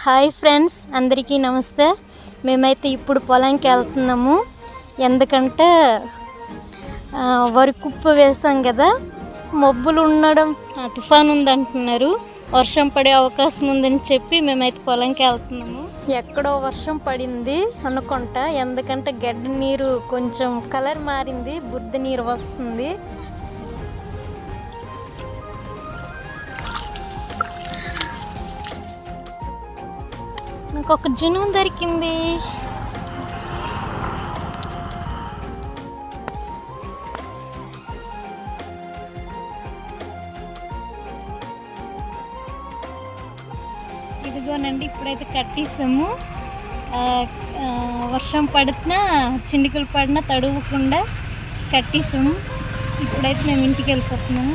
Hi friends అందరికీ నమస్తే. మేమైతే ఇప్పుడు పొలంకి వెళ్తున్నాము. ఎందుకంటే వరి కుప్ప వేసాం కదా మబ్బులు ఉండడం ఆ, తుఫాన్ ఉంది అంటున్నారు వర్షం పడే అవకాశం ఉందని చెప్పి మేమైతే పొలంకి వెళ్తున్నాము. ఎక్కడో వర్షం పడింది అనుకుంటా. ఎందుకంటే గడ్డ నీరు కొంచెం కలర్ మారింది బుద్ధ నీరు వస్తుంది. నాకు ఒక జునూన్ దొరికింది. ఇదిగోనండి ఇప్పుడైతే కట్టేసాము. వర్షం పడుతున్నా చిండికలు పడినా తడవకుండా కట్టేసాము. ఇప్పుడైతే మేము ఇంటికి వెళ్ళిపోతున్నాము.